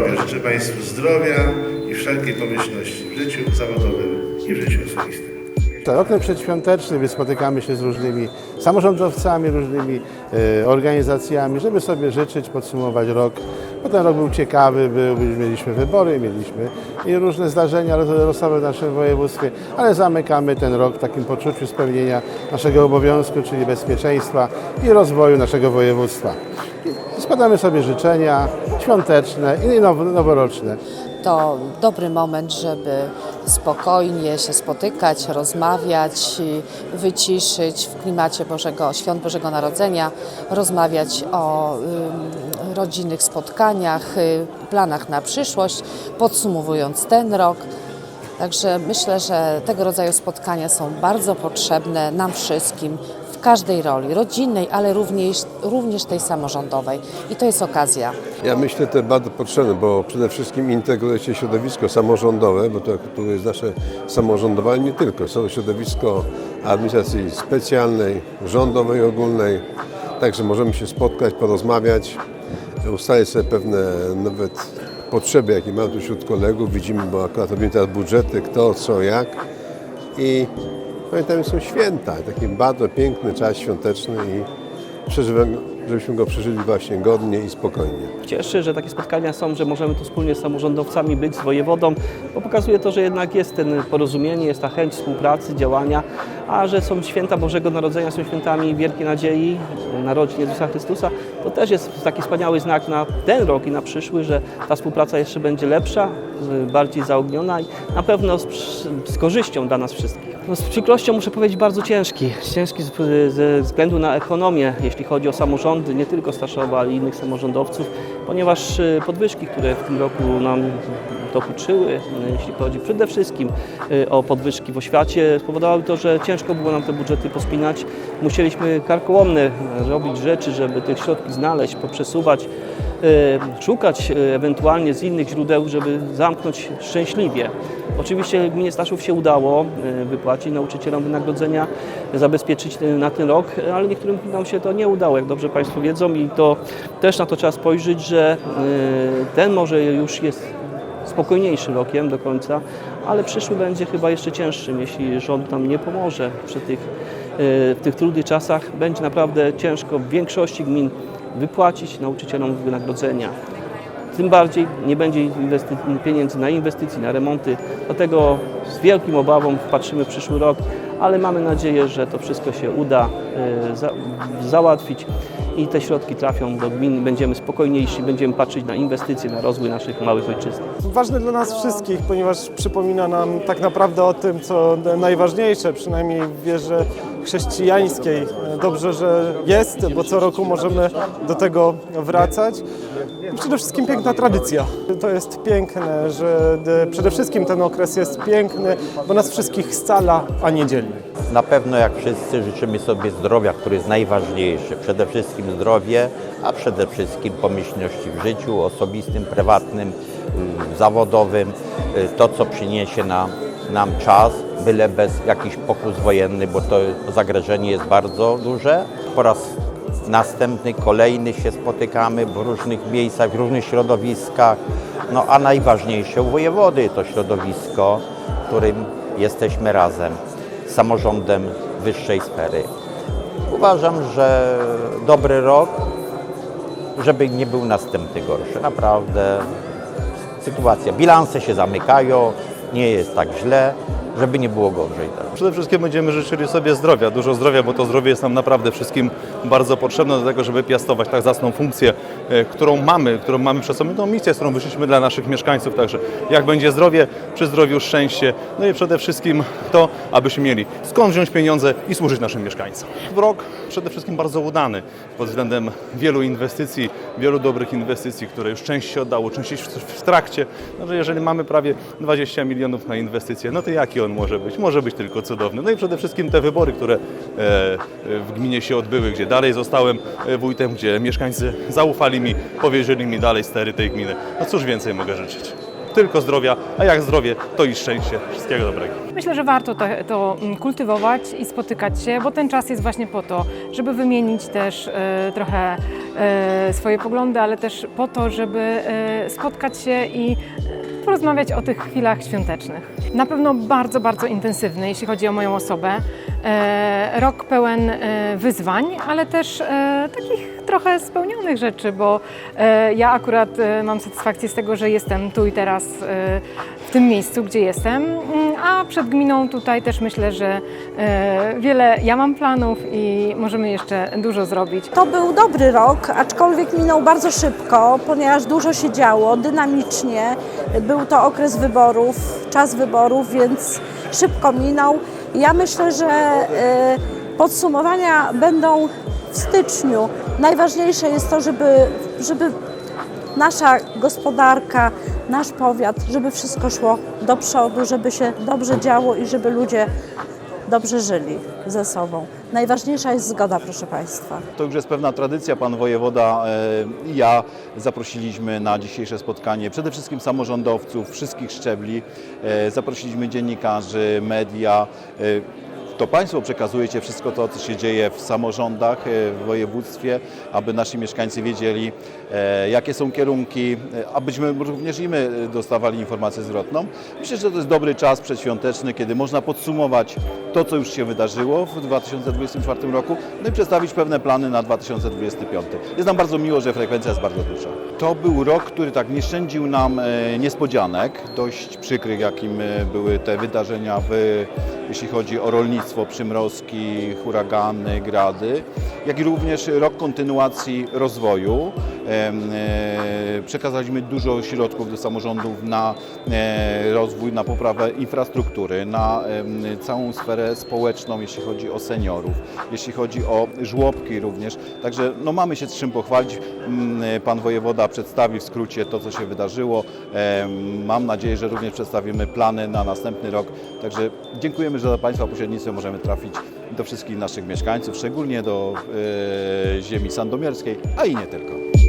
zdrowia. Życzę Państwu zdrowia i wszelkiej pomyślności w życiu zawodowym i w życiu osobistym. To okres przedświąteczny, gdy spotykamy się z różnymi samorządowcami, różnymi e, organizacjami, żeby sobie życzyć, podsumować rok. Bo ten rok był ciekawy, był, mieliśmy wybory, mieliśmy i różne zdarzenia losowe w naszym województwie, ale zamykamy ten rok w takim poczuciu spełnienia naszego obowiązku, czyli bezpieczeństwa i rozwoju naszego województwa. Składamy sobie życzenia świąteczne i now- noworoczne. To dobry moment, żeby spokojnie się spotykać, rozmawiać, y, wyciszyć w klimacie Bożego, Świąt Bożego Narodzenia, rozmawiać o ym, rodzinnych spotkaniach, y, planach na przyszłość, podsumowując ten rok. Także myślę, że tego rodzaju spotkania są bardzo potrzebne nam wszystkim każdej roli, rodzinnej, ale również, również tej samorządowej. I to jest okazja. Ja myślę, to bardzo potrzebne, bo przede wszystkim integruje się środowisko samorządowe, bo to tu jest nasze samorządowe, ale nie tylko. Są środowisko administracji specjalnej, rządowej, ogólnej. Także możemy się spotkać, porozmawiać, ustalić sobie pewne nawet potrzeby, jakie mamy tu wśród kolegów. Widzimy, bo akurat robimy teraz budżety, kto, co, jak. I pamiętajmy, są święta, taki bardzo piękny czas świąteczny i przeżywamy, żebyśmy go przeżyli właśnie godnie i spokojnie. Cieszy, że takie spotkania są, że możemy tu wspólnie z samorządowcami być, z wojewodą, bo pokazuje to, że jednak jest ten porozumienie, jest ta chęć współpracy, działania, a że są święta Bożego Narodzenia, są świętami wielkiej nadziei, narodzin Jezusa Chrystusa, to też jest taki wspaniały znak na ten rok i na przyszły, że ta współpraca jeszcze będzie lepsza, bardziej zaogniona i na pewno z, z korzyścią dla nas wszystkich. No, z przykrością muszę powiedzieć bardzo ciężki. Ciężki z- ze względu na ekonomię, jeśli chodzi o nie tylko Staszowa, ale i innych samorządowców, ponieważ y, podwyżki, które w tym roku nam dokuczyły, y, jeśli chodzi przede wszystkim y, o podwyżki w oświacie, spowodowały to, że ciężko było nam te budżety pospinać. Musieliśmy karkołomne robić rzeczy, żeby tych środki znaleźć, poprzesuwać, szukać y, ewentualnie z innych źródeł, żeby zamknąć szczęśliwie. Oczywiście gminie Staszów się udało y, wypłacić nauczycielom wynagrodzenia, zabezpieczyć y, na ten rok, y, ale niektórym gminom się to nie udało, jak dobrze Państwo wiedzą i to też na to trzeba spojrzeć, że y, ten może już jest spokojniejszym rokiem do końca, ale przyszły będzie chyba jeszcze cięższym, jeśli rząd nam nie pomoże przy tych, y, w tych trudnych czasach. Będzie naprawdę ciężko w większości gmin wypłacić nauczycielom wynagrodzenia. Tym bardziej nie będzie pieniędzy na inwestycje, na remonty. Dlatego z wielkim obawą patrzymy w przyszły rok, ale mamy nadzieję, że to wszystko się uda y, za, załatwić i te środki trafią do gmin. Będziemy spokojniejsi, będziemy patrzeć na inwestycje, na rozwój naszych małych ojczyzn. ważny dla nas wszystkich, ponieważ przypomina nam tak naprawdę o tym, co najważniejsze, przynajmniej w wierze chrześcijańskiej. Dobrze, że jest, bo co roku możemy do tego wracać. Przede wszystkim piękna tradycja. To jest piękne, że przede wszystkim ten okres jest piękny, bo nas wszystkich scala, a nie dzieli. Na pewno jak wszyscy życzymy sobie zdrowia, które jest najważniejsze. Przede wszystkim zdrowie, a przede wszystkim pomyślności w życiu osobistym, prywatnym, zawodowym. To, co przyniesie nam, nam czas, byle bez jakichś pokus wojennych, bo to zagrożenie jest bardzo duże. Po raz następny, kolejny się spotykamy w różnych miejscach, w różnych środowiskach. No a najważniejsze u wojewody to środowisko, w którym jesteśmy razem samorządem wyższej sfery. Uważam, że dobry rok, żeby nie był następny gorszy. Naprawdę sytuacja, bilanse się zamykają, nie jest tak źle, żeby nie było gorzej. Tak. Przede wszystkim będziemy życzyli sobie zdrowia, dużo zdrowia, bo to zdrowie jest nam naprawdę wszystkim bardzo potrzebne do tego, żeby piastować tak zacną funkcję, e, którą mamy, którą mamy przed sobą, tą misję, którą wyszliśmy dla naszych mieszkańców. Także jak będzie zdrowie, przy zdrowiu szczęście, no i przede wszystkim to, abyśmy mieli skąd wziąć pieniądze i służyć naszym mieszkańcom. Rok przede wszystkim bardzo udany pod względem wielu inwestycji, wielu dobrych inwestycji, które już część się oddało, część w trakcie. No, że jeżeli mamy prawie 20 milionów na inwestycje, no to jaki on może być? Może być tylko cudowny. No i przede wszystkim te wybory, które e, w gminie się odbyły, gdzie dalej zostałem e, wójtem, gdzie mieszkańcy zaufali mi, powierzyli mi dalej stery tej gminy. No cóż więcej mogę życzyć? Tylko zdrowia, a jak zdrowie, to i szczęście. Wszystkiego dobrego. Myślę, że warto to, mm, kultywować i spotykać się, bo ten czas jest właśnie po to, żeby wymienić też e, trochę e, swoje poglądy, ale też po to, żeby e, spotkać się i porozmawiać o tych chwilach świątecznych. Na pewno bardzo, bardzo intensywny, jeśli chodzi o moją osobę. E, Rok pełen e, wyzwań, ale też e, takich trochę spełnionych rzeczy, bo ja akurat mam satysfakcję z tego, że jestem tu i teraz w tym miejscu, gdzie jestem, Mm, a przed gminą tutaj też myślę, że wiele ja mam planów i możemy jeszcze dużo zrobić. To był dobry rok, aczkolwiek minął bardzo szybko, ponieważ dużo się działo, dynamicznie. Był to okres wyborów, czas wyborów, więc szybko minął. Ja myślę, że e, podsumowania będą w styczniu. Najważniejsze jest to, żeby, żeby nasza gospodarka, nasz powiat, żeby wszystko szło do przodu, żeby się dobrze działo i żeby ludzie dobrze żyli ze sobą. Najważniejsza jest zgoda, proszę Państwa. To już jest pewna tradycja. Pan wojewoda e, i ja zaprosiliśmy na dzisiejsze spotkanie przede wszystkim samorządowców wszystkich szczebli. E, Zaprosiliśmy dziennikarzy, media. To Państwo przekazujecie wszystko to, co się dzieje w samorządach, e, w województwie, aby nasi mieszkańcy wiedzieli, e, jakie są kierunki, e, abyśmy również i my dostawali informację zwrotną. Myślę, że to jest dobry czas przedświąteczny, kiedy można podsumować to, co już się wydarzyło w 2024 roku, no i przedstawić pewne plany na 2025. Jest nam bardzo miło, że frekwencja jest bardzo duża. To był rok, który tak nie szczędził nam e, niespodzianek, dość przykrych, jakim e, były te wydarzenia, w, jeśli chodzi o rolnictwo, przymrozki, huragany, grady, jak i również rok kontynuacji rozwoju. E, Przekazaliśmy dużo środków do samorządów na rozwój, na poprawę infrastruktury, na całą sferę społeczną, jeśli chodzi o seniorów, jeśli chodzi o żłobki również. Także no, mamy się z czym pochwalić. Mm, Pan wojewoda przedstawi w skrócie to, co się wydarzyło. Mam nadzieję, że również przedstawimy plany na następny rok. Także dziękujemy, że za Państwa pośrednictwem możemy trafić do wszystkich naszych mieszkańców, szczególnie do e, ziemi sandomierskiej, a i nie tylko.